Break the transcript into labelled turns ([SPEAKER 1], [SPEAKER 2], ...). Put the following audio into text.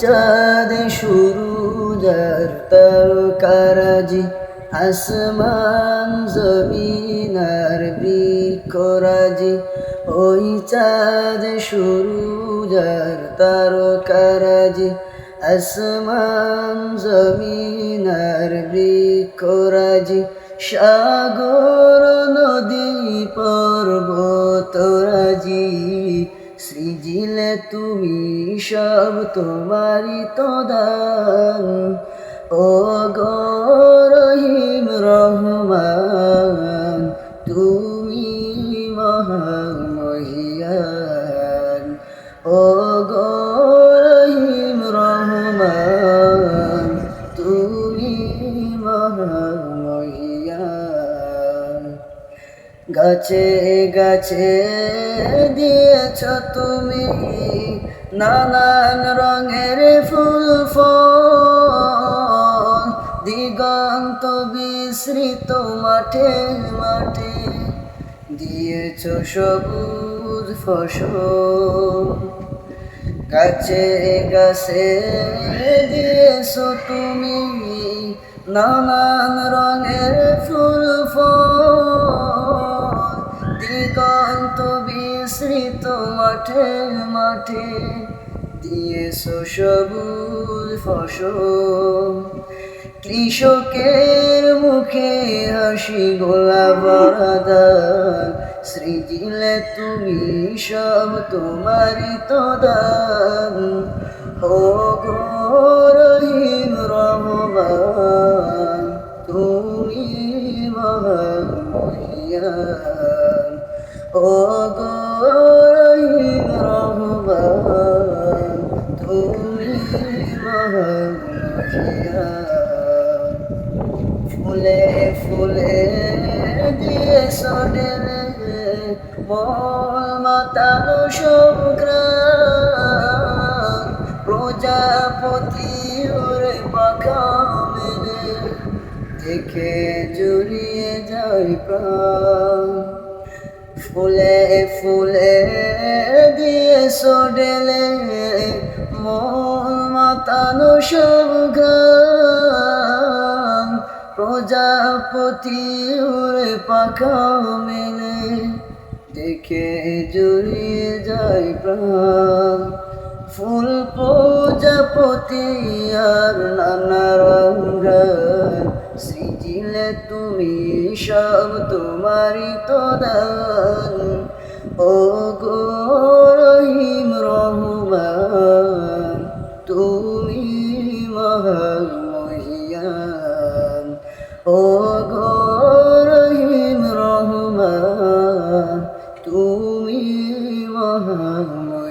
[SPEAKER 1] চাঁদ শুরু, যার তারকারাজি আসমান জমিন আর বৃক্ষরাজি। ওই চাঁদ শুরু, যার তারকারাজি আসমান জমিন আর বৃক্ষরাজি। সাগর, নদী পর্বতরাজি সৃজিলে তুমি সব তোমারি তো ও গরহিম রহমান, তুমি মহামহিয়ান ও গরহিম রহমান, তুমি মহামহিয়ান গাছে গাছে দিয়েছ তুমি নানান রঙের ফুল, ফল, দিগন্ত বিস্মৃত মাঠে মাঠে। দিয়েছ সবুজ ফসল গাছে গাছে দিয়েছ তুমি। নানান রঙের ফল বিস্মৃত মাঠে মাঠে দিয়েছ সবুজ ফসল। কৃষকের মুখে হাসি গোলা বরাদান সৃজিলে তুমি সব তোমারই তো দান ও রহিম রহমান, তুমি মহামহিয়ান ও রহিম রহমান তুমি মহামহিয়ান ফুলে ফুলে দিয়ে সডেলে মল মাতানো প্রজাপতি ওরে পাখা দেখে জড়িয়ে যায় প্রাণ। ফুলে ফুলে দিয়ে সডেলে মন মাতানো সব গান প্রজাপতি উড়ে পাখা মেলে, দেখে জড়িয়ে যায় প্রাণ। ফুল প্রজাপতি আর নানা সৃজিলে তুমি সব তোমারই তো দান। ও গো রহিম রহমান, তুমি মহামহিয়ান ও গো রহিম রহমান, তুমি মহামহিয়ান